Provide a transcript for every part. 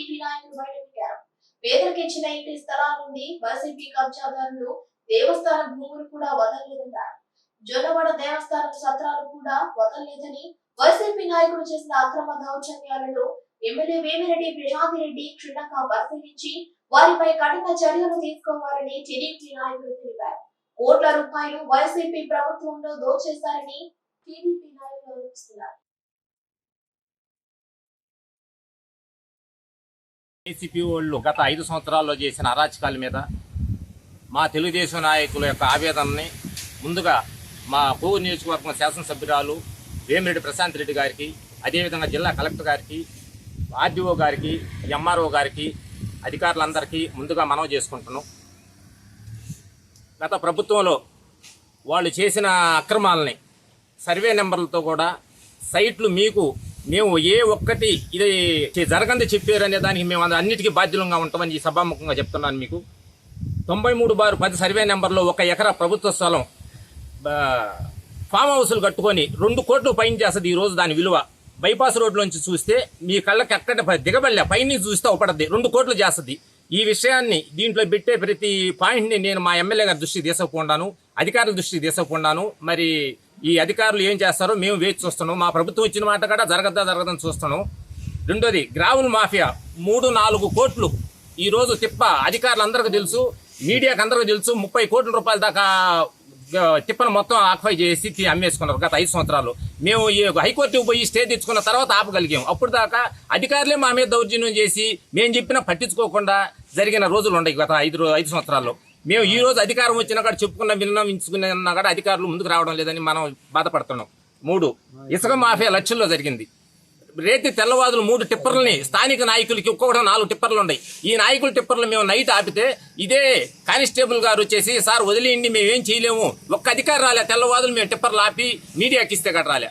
TDP నాయకులు బయటపెట్టారు పేదలకు ఇచ్చిన ఇంటి స్థలాల నుండి వైసీపీ కబ్జాదారులు దేవస్థానం భూములు కూడా వదలలేదన్నారు. జొన్నవాడ దేవస్థానం సత్రాలు కూడా వదలలేదని వైసీపీ నాయకులు చేసిన అక్రమ దౌర్జన్యాలను ఎమ్మెల్యే వేమిరెడ్డి ప్రశాంతిరెడ్డి క్షుణ్ణంగా పరిశీలించి వారిపై కఠిన చర్యలు తీసుకోవాలని టీడీపీ నాయకులు తెలిపారు. కోట్ల రూపాయలు వైసీపీ ప్రభుత్వంలో దోచేశారని టీడీపీ నాయకులు ఆరోపిస్తున్నారు. వైసీపీ వాళ్ళు గత ఐదు సంవత్సరాల్లో చేసిన అరాచకాల మీద మా తెలుగుదేశం నాయకుల యొక్క ఆవేదనని ముందుగా మా కోవూరు నియోజకవర్గం శాసనసభ్యురాలు వేమిరెడ్డి ప్రశాంత్ రెడ్డి గారికి అదేవిధంగా జిల్లా కలెక్టర్ గారికి ఆర్డీఓ గారికి ఎంఆర్ఓ గారికి అధికారులందరికీ ముందుగా మనవి చేసుకుంటున్నాం. గత ప్రభుత్వంలో వాళ్ళు చేసిన అక్రమాలని సర్వే నెంబర్లతో కూడా సైట్లు మీకు మేము ఏ ఒక్కటి ఇది జరగంది చెప్పారనే దానికి మేము అన్నిటికీ బాధ్యులంగా ఉంటామని ఈ సభాముఖంగా చెప్తున్నాను మీకు. తొంభై మూడు బారు పది సర్వే నెంబర్లో ఒక ఎకరా ప్రభుత్వ స్థలం ఫామ్ హౌస్లు కట్టుకొని రెండు కోట్లు పైన చేస్తుంది ఈ రోజు దాని విలువ. బైపాస్ రోడ్లోంచి చూస్తే మీ కళ్ళకి ఎక్కడ దిగబడలే. పైన చూస్తే ఒకటది రెండు కోట్లు చేస్తుంది. ఈ విషయాన్ని దీంట్లో పెట్టే ప్రతి పాయింట్ని నేను మా ఎమ్మెల్యే గారి దృష్టికి తీసుకుపోండాను అధికారుల దృష్టికి తీసుకుపోండాను. మరి ఈ అధికారులు ఏం చేస్తారో మేము వేచి చూస్తున్నాం. మా ప్రభుత్వం ఇచ్చిన మాట కూడా జరగద్దా జరగదని చూస్తున్నాం. రెండోది గ్రావుల్ మాఫియా మూడు నాలుగు కోట్లు ఈరోజు తిప్ప అధికారులందరికీ తెలుసు మీడియాకి అందరికీ తెలుసు. ముప్పై కోట్ల రూపాయల దాకా తిప్పను మొత్తం ఆక్వై చేసి అమ్మేసుకున్నారు గత ఐదు సంవత్సరాలు. మేము ఈ హైకోర్టుకు పోయి స్టే తెచ్చుకున్న తర్వాత ఆపగలిగాం. అప్పుడు దాకా అధికారులే మా మీద దౌర్జన్యం చేసి మేము చెప్పినా పట్టించుకోకుండా జరిగిన రోజులు ఉన్నాయి గత ఐదు ఐదు సంవత్సరాల్లో. మేము ఈ రోజు అధికారం వచ్చినా కూడా చెప్పుకున్న విన్నవించుకున్నా కూడా అధికారులు ముందుకు రావడం లేదని మనం బాధపడుతున్నాం. మూడు ఇసుక మాఫియా లక్షల్లో జరిగింది. రేతి తెల్లవాదులు మూడు టిప్పర్లని స్థానిక నాయకులకి ఒక్కొక్కటి నాలుగు టిప్పర్లు ఉన్నాయి. ఈ నాయకుల టిప్పర్లు మేము నైట్ ఆపితే ఇదే కానిస్టేబుల్ గారు వచ్చేసి సార్ వదిలేయండి మేము ఏం చేయలేము. ఒక్క అధికారి రాలే తెల్లవాదులు మేము టిప్పర్లు ఆపి మీడియాకి ఇస్తే గట్రాలే రాలే.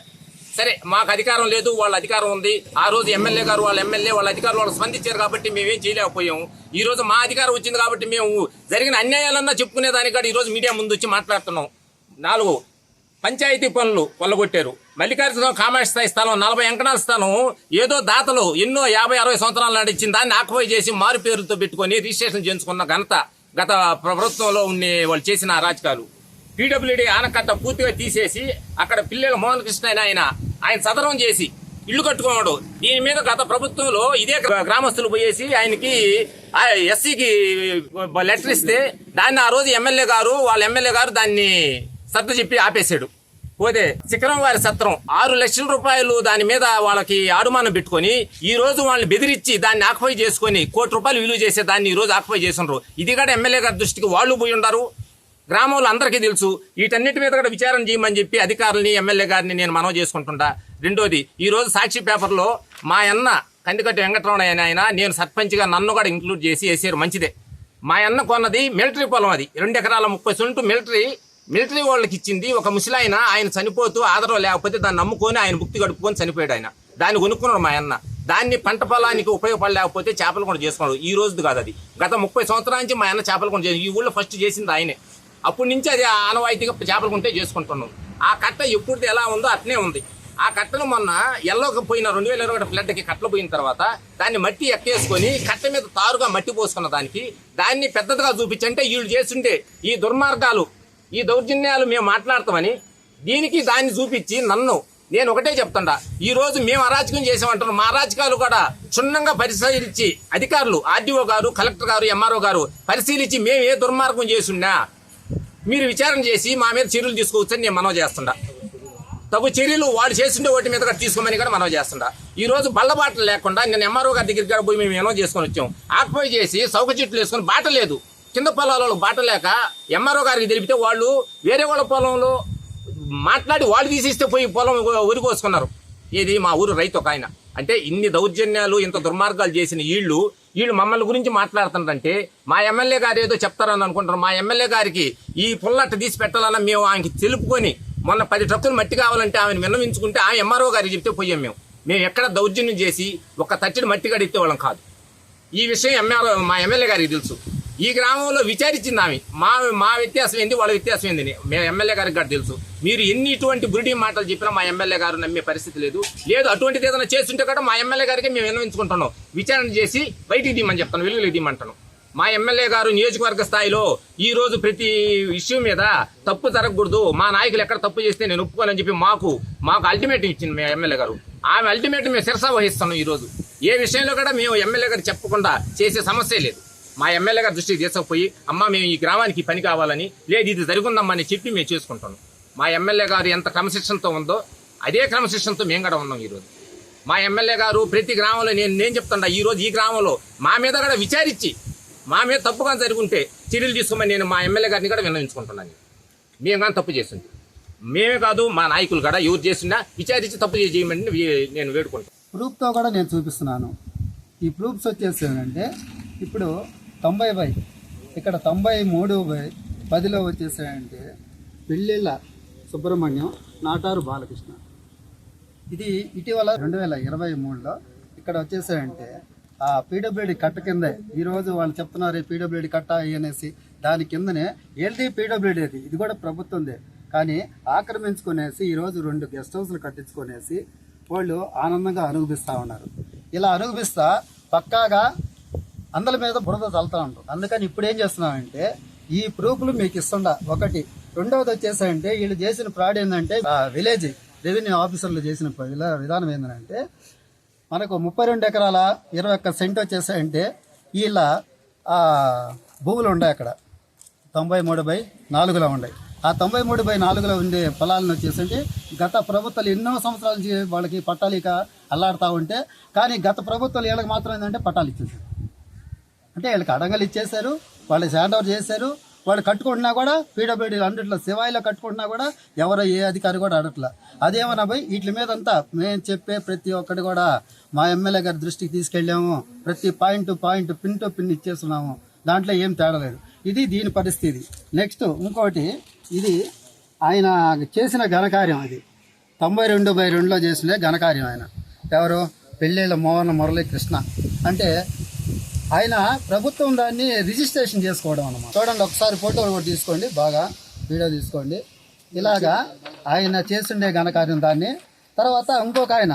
సరే మాకు అధికారం లేదు వాళ్ళ అధికారం ఉంది. ఆ రోజు ఎమ్మెల్యే గారు వాళ్ళ ఎమ్మెల్యే వాళ్ళ అధికారులు వాళ్ళు స్పందించారు కాబట్టి మేమేం చేయలేకపోయాము. ఈ రోజు మా అధికారం వచ్చింది కాబట్టి మేము జరిగిన అన్యాయాలన్నా చెప్పుకునే దానికి ఈ రోజు మీడియా ముందు వచ్చి మాట్లాడుతున్నాం. నాలుగు పంచాయతీ పనులు కొల్లగొట్టారు మల్లికార్జున కామాక్షి స్థాయి స్థలం నలభై ఎంకణాల స్థలం ఏదో దాతలు ఎన్నో యాభై అరవై సంవత్సరాలు నాటి దాన్ని ఆక్యుపై చేసి మారు పేరుతో పెట్టుకొని రిజిస్ట్రేషన్ చేయించుకున్న ఘనత గత ప్రభుత్వంలో ఉండే వాళ్ళు చేసిన అరాచకాలు పీడబ్ల్యూడీ ఆనకట్ట పూర్తిగా తీసేసి అక్కడ పిల్లల మోహన్ కృష్ణ అయిన ఆయన ఆయన సదరం చేసి ఇల్లు కట్టుకోవడం దీని మీద గత ప్రభుత్వంలో ఇదే గ్రామస్తులు పోయేసి ఆయనకి ఆ ఎస్సీకి లెటర్ ఇస్తే దాన్ని ఆ రోజు ఎమ్మెల్యే గారు వాళ్ళ ఎమ్మెల్యే గారు దాన్ని సర్దు చెప్పి ఆపేశాడు. పోతే శిఖరం వారి సత్రం ఆరు లక్షల రూపాయలు దాని మీద వాళ్ళకి ఆడుమానం పెట్టుకొని ఈ రోజు వాళ్ళని బెదిరించి దాన్ని ఆక్యుపై చేసుకొని కోటి రూపాయలు విలువ చేసే దాన్ని ఈ రోజు ఆక్యుపై చేసినారు ఇది కూడా ఎమ్మెల్యే గారి దృష్టికి వాళ్ళు పోయి ఉండరు. గ్రామంలో అందరికీ తెలుసు వీటన్నిటి మీద కూడా విచారణ చేయమని చెప్పి అధికారులని ఎమ్మెల్యే గారిని నేను మనవి చేసుకుంటుంటా. రెండోది ఈ రోజు సాక్షి పేపర్లో మా అన్న కందికట్టి వెంకటరమణ అని ఆయన నేను సర్పంచ్గా నన్ను కూడా ఇంక్లూడ్ చేసి వేసారు మంచిదే. మా అన్న కొన్నది మిలిటరీ పొలం అది రెండు ఎకరాల ముప్పై సొంటు మిలిటరీ మిలిటరీ వాళ్ళకి ఇచ్చింది ఒక ముసలాయన ఆయన చనిపోతూ ఆదరవ లేకపోతే దాన్ని నమ్ముకొని ఆయన భుక్తి గడుపుకొని చనిపోయాడు ఆయన. దాన్ని కొనుక్కున్నాడు మా అన్న. దాన్ని పంట పొలానికి ఉపయోగపడలేకపోతే చేపలు కూడా చేసుకున్నాడు. ఈ రోజు కాదు అది. గత ముప్పై సంవత్సరాల నుంచి మా అన్న చేపలు కూడా చేసి ఈ ఊళ్ళో ఫస్ట్ చేసింది ఆయనే. అప్పటి నుంచి అది ఆనవాయితీగా చేపలు కొంటే చేసుకుంటున్నాం. ఆ కట్ట ఎప్పుడు ఎలా ఉందో అట్నే ఉంది. ఆ కట్టను మొన్న ఎల్లోకి పోయిన రెండు వేల ఇరవై ఒకటి ఫ్లడ్కి కట్టలు పోయిన తర్వాత దాన్ని మట్టి ఎక్కేసుకొని కట్ట మీద తారుగా మట్టి పోసుకున్న దానికి దాన్ని పెద్దదిగా చూపించంటే వీళ్ళు చేస్తుంటే ఈ దుర్మార్గాలు ఈ దౌర్జన్యాలు మేము మాట్లాడతామని దీనికి దాన్ని చూపించి నన్ను నేను ఒకటే చెప్తుండా. ఈ రోజు మేము అరాచకం చేసామంటున్నాం మా అరాచకాలు కూడా క్షుణ్ణంగా పరిశీలించి అధికారులు ఆర్డీఓ గారు కలెక్టర్ గారు ఎంఆర్ఓ గారు పరిశీలించి మేము ఏ దుర్మార్గం చేసున్నా మీరు విచారణ చేసి మా మీద చర్యలు తీసుకోవచ్చని నేను మనవి చేస్తుండా. తగు చర్యలు వాళ్ళు చేస్తుండే వాటి మీద కూడా తీసుకోమని కూడా మనవి చేస్తుండా. ఈ రోజు బల్లబాటలు లేకుండా నేను ఎంఆర్ఓ గారి దగ్గరికి కూడా పోయి మేము ఏమో చేసుకొని వచ్చాం. ఆక్పై చేసి సౌక చెట్లు వేసుకొని బాట లేదు. కింద పొలాలలో బాట లేక ఎంఆర్ఓ గారికి తెలిపితే వాళ్ళు వేరే వాళ్ళ పొలంలో మాట్లాడి వాళ్ళు తీసిస్తే పోయి పొలం ఉరికోసుకున్నారు ఇది మా ఊరు రైతు ఒక ఆయన. అంటే ఇన్ని దౌర్జన్యాలు ఇంత దుర్మార్గాలు చేసిన వీళ్ళు వీళ్ళు మమ్మల్ని గురించి మాట్లాడుతుంటే మా ఎమ్మెల్యే గారు ఏదో చెప్తారని అనుకుంటారు. మా ఎమ్మెల్యే గారికి ఈ పుల్లట్ట తీసి పెట్టాలన్న మేము ఆయనకి తెలుపుకొని మొన్న పది ట్రక్కులు మట్టి కావాలంటే ఆమెను విన్నవించుకుంటే ఆమె ఎంఆర్ఓ గారికి చెప్తే పోయాం మేము. మేము ఎక్కడ దౌర్జన్యం చేసి ఒక తచ్చిడి మట్టి కడిగితే వాళ్ళం కాదు. ఈ విషయం ఎంఆర్ఓ మా ఎమ్మెల్యే గారికి తెలుసు. ఈ గ్రామంలో విచారించింది ఆమె. మా మా వ్యత్యాసం ఏంది వాళ్ళ వ్యత్యాసం ఏంది మేము ఎమ్మెల్యే గారికి కూడా తెలుసు. మీరు ఎన్ని ఇటువంటి బురిడి మాటలు చెప్పినా మా ఎమ్మెల్యే గారు నమ్మే పరిస్థితి లేదు. లేదు అటువంటిది ఏదైనా చేస్తుంటే కూడా మా ఎమ్మెల్యే గారికి మేము విన్నవించుకుంటున్నాం. విచారణ చేసి బయటికి తీయమని చెప్తాను వెలుగులు తీయమంటాను మా ఎమ్మెల్యే గారు నియోజకవర్గ స్థాయిలో ఈ రోజు ప్రతి ఇష్యూ మీద తప్పు జరగకూడదు. మా నాయకులు ఎక్కడ తప్పు చేస్తే నేను ఒప్పుకోనని చెప్పి మాకు మాకు అల్టిమేటం ఇచ్చింది మా ఎమ్మెల్యే గారు. ఆమె అల్టిమేటం మేము శిరసా వహిస్తున్నాం ఈరోజు ఏ విషయంలో కూడా మేము ఎమ్మెల్యే గారు చెప్పకుండా చేసే సమస్య లేదు. మా ఎమ్మెల్యే గారి దృష్టికి తీసుకుపోయి అమ్మ మేము ఈ గ్రామానికి పని కావాలని లేదు ఇది జరుగుందమ్మా అని చెప్పి మేము చేసుకుంటాం. మా ఎమ్మెల్యే గారు ఎంత క్రమశిక్షణతో ఉందో అదే క్రమశిక్షణతో మేము కూడా ఉన్నాం ఈరోజు. మా ఎమ్మెల్యే గారు ప్రతి గ్రామంలో నేను నేను చెప్తున్నా ఈరోజు ఈ గ్రామంలో మా మీద కూడా విచారించి మా మీద తప్పుగా జరుగుంటే చర్యలు తీసుకోమని నేను మా ఎమ్మెల్యే గారిని కూడా విన్నవించుకుంటున్నాను మేము కానీ తప్పు చేసింది. మేమే కాదు మా నాయకులు కూడా ఎవరు చేసినా విచారించి తప్పు చేయమని నేను వేడుకుంటాను ప్రూఫ్తో కూడా నేను చూపిస్తున్నాను. ఈ ప్రూఫ్స్ వచ్చేసి ఏంటంటే ఇప్పుడు తొంభై బై. ఇక్కడ తొంభై మూడు బై పదిలో వచ్చేసాయంటే పెళ్ళిళ్ళ సుబ్రహ్మణ్యం నాటారు బాలకృష్ణ. ఇది ఇటీవల రెండు వేల ఇరవై మూడులో ఇక్కడ వచ్చేసాయంటే ఆ పీడబ్ల్యూడి కట్ట కిందే ఈరోజు వాళ్ళు చెప్తున్నారు పీడబ్ల్యూడి కట్ట అనేసి దాని కిందనే ఏది పీడబ్ల్యూడి అది. ఇది కూడా ప్రభుత్వందే. కానీ ఆక్రమించుకునేసి ఈరోజు రెండు గెస్ట్ హౌస్లు కట్టించుకునేసి వాళ్ళు ఆనందంగా అనుభవిస్తూ ఉన్నారు. ఇలా అనుభవిస్తా పక్కాగా అందరి మీద బురద చల్లుతా ఉంటాం అందుకని ఇప్పుడు ఏం చేస్తున్నామంటే ఈ ప్రూఫ్లు మీకు ఇస్తుండ. ఒకటి రెండవది వచ్చేసంటే వీళ్ళు చేసిన ఫ్రాడ్ ఏంటంటే విలేజ్ రెవెన్యూ ఆఫీసర్లు చేసిన విధానం ఏంటంటే మనకు ముప్పై రెండు ఎకరాల ఇరవై ఒక్క సెంట్ వచ్చేసాయంటే వీళ్ళ భూములు ఉన్నాయి అక్కడ. తొంభై మూడు బై నాలుగులో ఉన్నాయి ఆ తొంభై మూడు బై నాలుగులో ఉండే పొలాలను వచ్చేసంటే గత ప్రభుత్వాలు ఎన్నో సంవత్సరాల నుంచి వాళ్ళకి పట్టాలిక అల్లాడుతూ ఉంటే కానీ గత ప్రభుత్వాలు వీళ్ళకి మాత్రం ఏంటంటే పట్టాలు ఇచ్చేసారు. అంటే వీళ్ళకి అడంగలు ఇచ్చేశారు వాళ్ళు హ్యాండ్ ఓవర్ చేశారు వాళ్ళు కట్టుకుంటున్నా కూడా పీడబ్ల్యూడీ అన్నిట్లో శివాయిలో కట్టుకుంటున్నా కూడా ఎవరో ఏ అధికారి కూడా అడట్లా. అదేమన్నా పోయి వీటి మీద అంతా మేము చెప్పే ప్రతి ఒక్కటి కూడా మా ఎమ్మెల్యే గారి దృష్టికి తీసుకెళ్ళాము. ప్రతి point point pin to pin ఇచ్చేస్తున్నాము. దాంట్లో ఏం తేడా లేదు. ఇది దీని పరిస్థితి. నెక్స్ట్ ఇంకోటి ఇది ఆయన చేసిన ఘనకార్యం అది. తొంభై రెండు బై రెండులో చేసిన ఘనకార్యం ఆయన. ఎవరు? పెళ్ళిళ్ళ మోహన మురళీకృష్ణ. అంటే ఆయన ప్రభుత్వం దాన్ని రిజిస్ట్రేషన్ చేసుకోవడం అన్నమాట. చూడండి ఒకసారి ఫోటో కూడా తీసుకోండి బాగా వీడియో తీసుకోండి. ఇలాగా ఆయన చేస్తుండే ఘనకార్యం దాన్ని. తర్వాత ఇంకొక ఆయన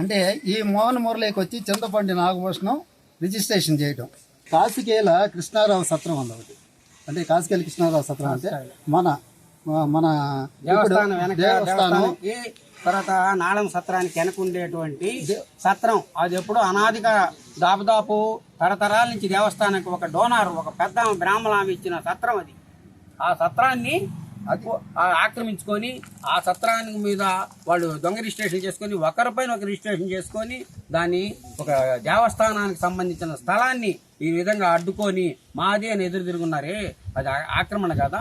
అంటే ఈ మోహన్ మురళికి వచ్చి చింతపండి నాగభూషణం రిజిస్ట్రేషన్ చేయడం కాసికేల కృష్ణారావు సత్రం ఉంది ఒకటి. అంటే కాసికేల కృష్ణారావు సత్రం అంటే మన మన దేవస్థానం తర్వాత నాళం సత్రానికి వెనక ఉండేటువంటి సత్రం. అది ఎప్పుడో అనాదిగా దాదాపు తరతరాల నుంచి దేవస్థానానికి ఒక డోనార్ ఒక పెద్ద బ్రాహ్మణ ఆమె ఇచ్చిన సత్రం అది. ఆ సత్రాన్ని ఆక్రమించుకొని ఆ సత్రానికి మీద వాళ్ళు దొంగ రిజిస్ట్రేషన్ చేసుకొని ఒకరిపైన ఒక రిజిస్ట్రేషన్ చేసుకొని దాన్ని ఒక దేవస్థానానికి సంబంధించిన స్థలాన్ని ఈ విధంగా అడ్డుకొని మాది అని ఎదురు తిరుగున్నారే. అది ఆక్రమణ కదా.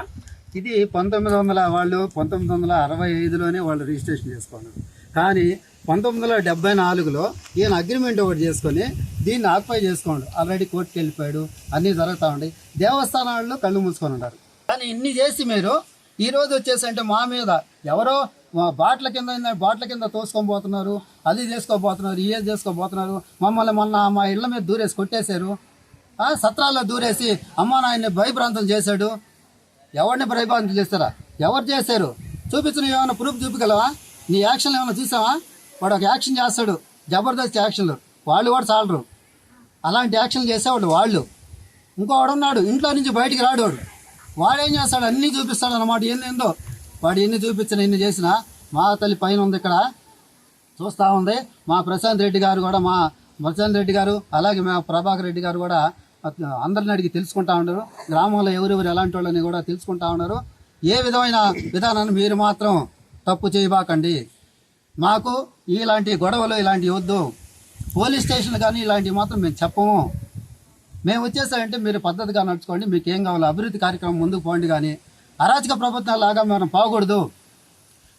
ఇది పంతొమ్మిది వందల వాళ్ళు పంతొమ్మిది వందల అరవై ఐదులోనే వాళ్ళు రిజిస్ట్రేషన్ చేసుకున్నారు. కానీ పంతొమ్మిది వందల డెబ్బై నాలుగులో ఈయన అగ్రిమెంట్ ఒకటి చేసుకొని దీన్ని ఆక్యుపై చేసుకోండు. ఆల్రెడీ కోర్టుకి వెళ్ళిపోయాడు. అన్నీ జరుగుతూ ఉంటాయి దేవస్థానాల్లో కళ్ళు మూసుకొని ఉన్నారు. కానీ ఇన్ని చేసి మీరు ఈరోజు వచ్చేసి అంటే మా మీద ఎవరో మా బాట్ల కింద బాట్ల కింద తోసుకొని పోతున్నారు. అది చేసుకోబోతున్నారు ఏది చేసుకోబోతున్నారు. మమ్మల్ని మొన్న మా ఇళ్ళ మీద దూరేసి కొట్టేశారు. సత్రాల్లో దూరేసి అమ్మ నాయన్ని భయభ్రాంతం చేశాడు. ఎవరిని ప్రభావితం చేస్తారా? ఎవరు చేశారు? చూపించిన ఏమైనా ప్రూఫ్ చూపించగలవా? నీ యాక్షన్ ఏమైనా చూసావా? వాడు ఒక యాక్షన్ చేస్తాడు. జబర్దస్త్ యాక్షన్లు వాళ్ళు కూడా చాలరు. అలాంటి యాక్షన్లు చేసేవాడు వాళ్ళు. ఇంకోవాడు ఉన్నాడు. ఇంట్లో నుంచి బయటికి రాడు వాడు. వాడేం ఏం చేస్తాడు? అన్నీ చూపిస్తాడు అనమాట ఏందో? వాడు ఎన్ని చూపించిన ఎన్ని చేసినా మా తల్లి పైన ఉంది ఇక్కడ. చూస్తూ ఉంది. మా ప్రశాంత్ రెడ్డి గారు కూడా మా ప్రశాంత్ రెడ్డి గారు అలాగే మా ప్రభాకర్ రెడ్డి గారు కూడా అందరిని అడిగి తెలుసుకుంటా ఉన్నారు. గ్రామంలో ఎవరెవరు ఎలాంటి వాళ్ళని కూడా తెలుసుకుంటా ఉన్నారు. ఏ విధమైన విధానాన్ని మీరు మాత్రం తప్పు చేయబాకండి. మాకు ఇలాంటి గొడవలు ఇలాంటివి వద్దు. పోలీస్ స్టేషన్ కానీ ఇలాంటివి మాత్రం మేము చెప్పము. మేము వచ్చేసారంటే మీరు పద్ధతిగా నడుచుకోండి. మీకు ఏం కావాలో అభివృద్ధి కార్యక్రమం ముందుకు పోండి కానీ అరాచక ప్రభుత్వం లాగా మనం పోకూడదు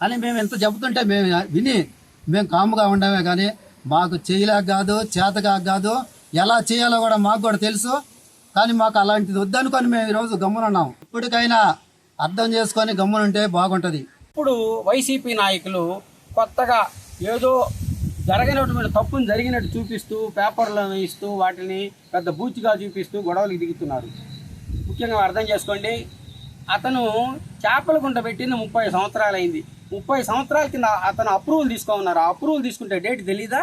అని మేము ఎంత చెబుతుంటే మేము విని మేము కాముగా ఉండమే కానీ మాకు చేయలేక కాదు చేతగా కాదు. ఎలా చేయాలో కూడా మాకు కూడా తెలుసు. కానీ మాకు అలాంటిది వద్దనుకొని మేము ఈరోజు గమ్మునున్నాం ఇప్పటికైనా అర్థం చేసుకొని గమ్మునుంటే బాగుంటుంది. ఇప్పుడు వైసీపీ నాయకులు కొత్తగా ఏదో జరగనటువంటి తప్పును జరిగినట్టు చూపిస్తూ పేపర్లను ఇస్తూ వాటిని పెద్ద బూచిగా చూపిస్తూ గొడవలకు దిగుతున్నారు. ముఖ్యంగా అర్థం చేసుకోండి అతను చేపల గుంట పెట్టింది ముప్పై సంవత్సరాలు అయింది ముప్పై సంవత్సరాల కింద అతను అప్రూవల్ తీసుకోమన్నారు. ఆ అప్రూవల్ తీసుకుంటే డేట్ తెలీదా?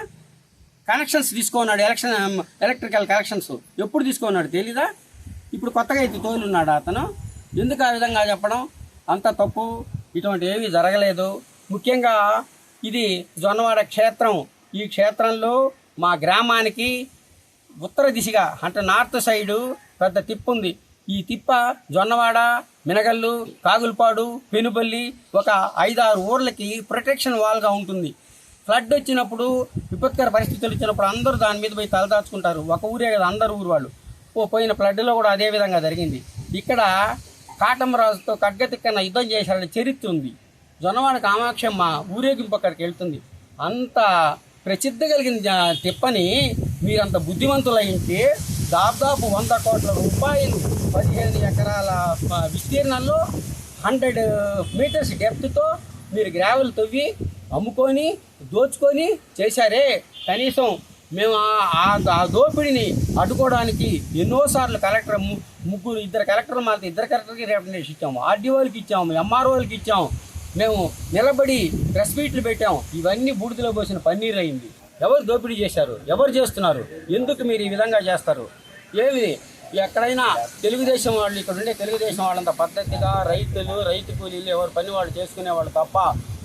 కనెక్షన్స్ తీసుకున్నాడు ఎలక్షన్ ఎలక్ట్రికల్ కనెక్షన్స్. ఎప్పుడు తీసుకున్నాడు తెలీదా? ఇప్పుడు కొత్తగా అయితే తోలున్నాడు అతను. ఎందుకు ఆ విధంగా చెప్పడం? అంత తప్పు. ఇటువంటి ఏమీ జరగలేదు. ముఖ్యంగా ఇది జొన్నవాడ క్షేత్రం. ఈ క్షేత్రంలో మా గ్రామానికి ఉత్తర దిశగా అంటే నార్త్ సైడు పెద్ద తిప్పు ఉంది. ఈ తిప్ప జొన్నవాడ మినగల్లు కాగులపాడు పెనుబల్లి ఒక ఐదారు ఊర్లకి ప్రొటెక్షన్ వాల్గా ఉంటుంది. ఫ్లడ్ వచ్చినప్పుడు విపత్కర పరిస్థితులు వచ్చినప్పుడు అందరూ దాని మీద పోయి తలదాచుకుంటారు. ఒక ఊరే కదా అందరు ఊరు వాళ్ళు ఓ పోయిన ఫ్లడ్లో కూడా అదే విధంగా జరిగింది. ఇక్కడ కాటమరాజుతో కగ్గతిక్కన యుద్ధం చేశాడని చరిత్ర ఉంది. జొన్నవాడ కామాక్షమ్మ ఊరేగింపు అక్కడికి వెళ్తుంది. అంత ప్రసిద్ధి కలిగిన తిప్పని మీరంత బుద్ధిమంతులైంటే దాదాపు వంద కోట్ల రూపాయలు పదిహేను ఎకరాల విస్తీర్ణంలో హండ్రెడ్ మీటర్స్ డెప్త్తో మీరు గ్రావెల్ తవ్వి అమ్ముకొని దోచుకొని చేశారే. కనీసం మేము ఆ- దోపిడిని అడ్డుకోవడానికి ఎన్నోసార్లు కలెక్టర్ ముగ్గురు ఇద్దరు కలెక్టర్ మాత్రం ఇద్దరు కలెక్టర్కి రిప్రజెంటేషన్ ఇచ్చాము. ఆర్డీఓలకి ఇచ్చాము ఎంఆర్ఓలకి ఇచ్చాము. మేము నిలబడి ప్రెస్ మీట్లు పెట్టాము. ఇవన్నీ బూడిదలో పోసిన పన్నీర్ అయింది. ఎవరు దోపిడీ చేశారు? ఎవరు చేస్తున్నారు? ఎందుకు మీరు ఈ విధంగా చేస్తారు? ఏమి ఎక్కడైనా తెలుగుదేశం వాళ్ళు ఇక్కడ ఉండే తెలుగుదేశం వాళ్ళంత పద్ధతిగా రైతులు రైతు కూలీలు ఎవరు పని వాళ్ళు చేసుకునే వాళ్ళు తప్ప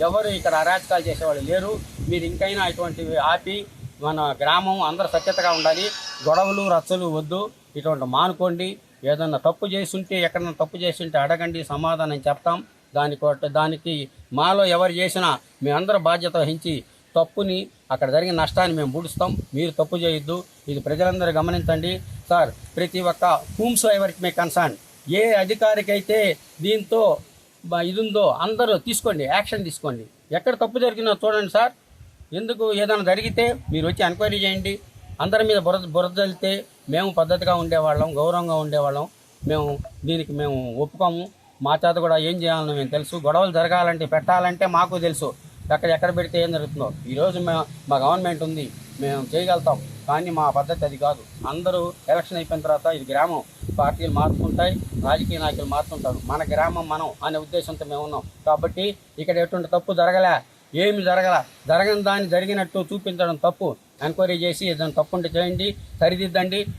ఎవరు ఇక్కడ అరాచకాలు చేసేవాళ్ళు లేరు. మీరు ఇంకైనా ఇటువంటివి ఆపి మన గ్రామం అందరూ సత్యతగా ఉండాలి. గొడవలు రచ్చలు వద్దు. ఇటువంటి మానుకోండి. ఏదన్నా తప్పు చేస్తుంటే ఎక్కడన్నా తప్పు చేస్తుంటే అడగండి సమాధానం చెప్తాం. దాని దానికి మాలో ఎవరు చేసినా మేమందరూ బాధ్యత వహించి తప్పుని అక్కడ జరిగిన నష్టాన్ని మేము పూడుస్తాం. మీరు తప్పు చేయొద్దు. ఇది ప్రజలందరూ గమనించండి. సార్ ప్రతి ఒక్క హూమ్స్ ఎవరికి మే కన్సర్న్ ఏ అధికారికైతే దీంతో ఇది ఉందో అందరూ తీసుకోండి. యాక్షన్ తీసుకోండి. ఎక్కడ తప్పు జరిగిందో చూడండి సార్. ఎందుకు ఏదైనా జరిగితే మీరు వచ్చి ఎంక్వైరీ చేయండి. అందరి మీద బురద బురద మేము పద్ధతిగా ఉండేవాళ్ళం గౌరవంగా ఉండేవాళ్ళం. మేము దీనికి మేము ఒప్పుకోము. మా చేత కూడా ఏం చేయాలని మేము తెలుసు. గొడవలు జరగాలంటే పెట్టాలంటే మాకు తెలుసు. ఎక్కడ ఎక్కడ పెడితే ఏం జరుగుతుందో. ఈరోజు మేము మా గవర్నమెంట్ ఉంది మేము చేయగలుగుతాం కానీ మా పద్ధతి అది కాదు. అందరూ ఎలక్షన్ అయిపోయిన తర్వాత ఇది గ్రామం పార్టీలు మారుతుంటాయి రాజకీయ నాయకులు మారుతుంటారు. మన గ్రామం మనం అనే ఉద్దేశంతో మేము ఉన్నాం. కాబట్టి ఇక్కడ ఎటువంటి తప్పు జరగలే ఏమి జరగల జరగని దాన్ని జరిగినట్టు చూపించడం తప్పు. ఎంక్వైరీ చేసి ఏదైనా తప్పు ఉంటే చేయండి సరిదిద్దండి.